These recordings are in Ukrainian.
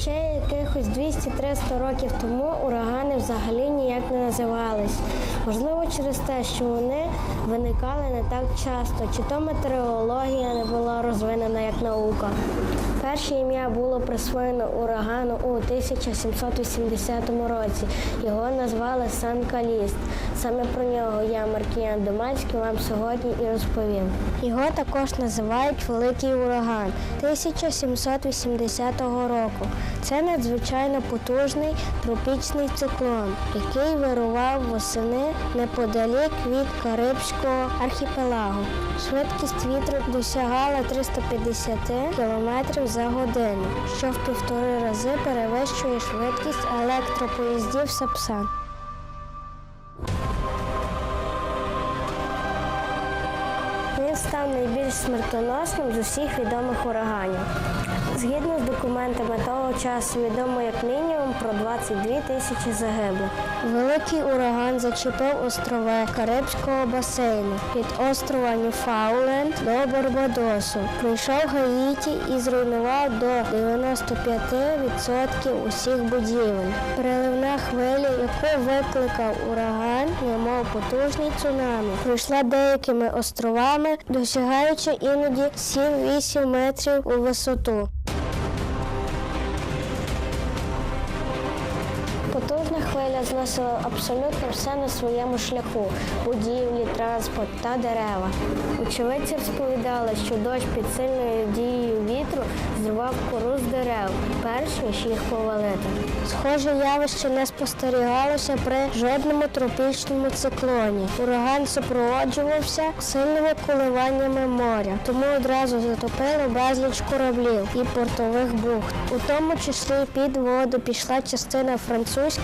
Ще якихось 200-300 років тому урагани взагалі ніяк не називались. Можливо, через те, що вони виникали не так часто, чи то метеорологія не була розвинена як наука. Перше ім'я було присвоєно урагану у 1780 році. Його назвали Сан Каліст. Саме про нього я, Маркіян Домацький, вам сьогодні і розповім. Його також називають Великий ураган 1780 року. Це надзвичайно потужний тропічний циклон, який вирував восени неподалік від Карибського архіпелагу. Швидкість вітру досягала 350 км за годину, що в півтори рази перевищує швидкість електропоїздів Сапсан. Став найбільш смертоносним з усіх відомих ураганів. Згідно з документами того часу відомо як мінімум про 22 тисячі загиблих. Великий ураган зачепив острови Карибського басейну від острова Ньюфауленд до Барбадосу. Прийшов Гаїті і зруйнував до 95% усіх будівель. Переливна хвиля, яку викликав ураган, немов потужний цунамі, пройшла деякими островами, досягаючи іноді 7-8 метрів у висоту. Потужна хвиля зносила абсолютно все на своєму шляху будівлі, транспорт та дерева. Очевидці розповідали, що дощ під сильною дією вітру зривав кору з дерев, перш ніж їх повалити. Схоже явище не спостерігалося при жодному тропічному циклоні. Ураган супроводжувався сильними коливаннями моря, тому одразу затопило безліч кораблів і портових бухт. У тому числі під воду пішла частина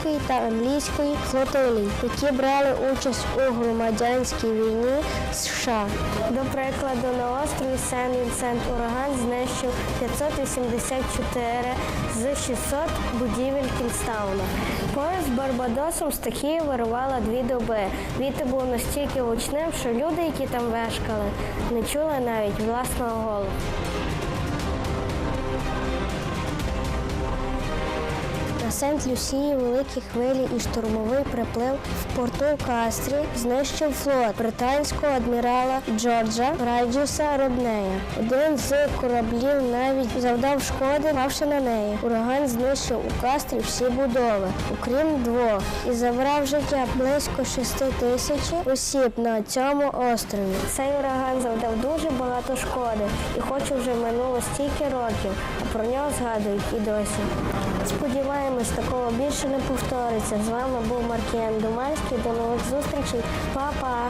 французької та англійської флотилій, які брали участь у громадянській війні США. До прикладу, на острові Сен-Вінсент ураган знищив 584 з 600 будівель Кінстауна. З Барбадосом стихія вирувала дві доби. Вітер був настільки гучним, що люди, які там вешкали, не чули навіть власного голосу. Сент-Люсії великі хвилі і штурмовий приплив в порту Кастрі знищив флот британського адмірала Джорджа Райджуса Робнея. Один з кораблів навіть завдав шкоди, павши на неї. Ураган знищив у Кастрі всі будови, окрім двох, і забрав життя близько 6 тисяч осіб на цьому острові. Цей ураган завдав дуже багато шкоди, і хоч уже минуло стільки років, а про нього згадують і досі. Сподіваємось, такого більше не повториться. З вами був Маркіян Думанський. До нових зустрічей. Па-па!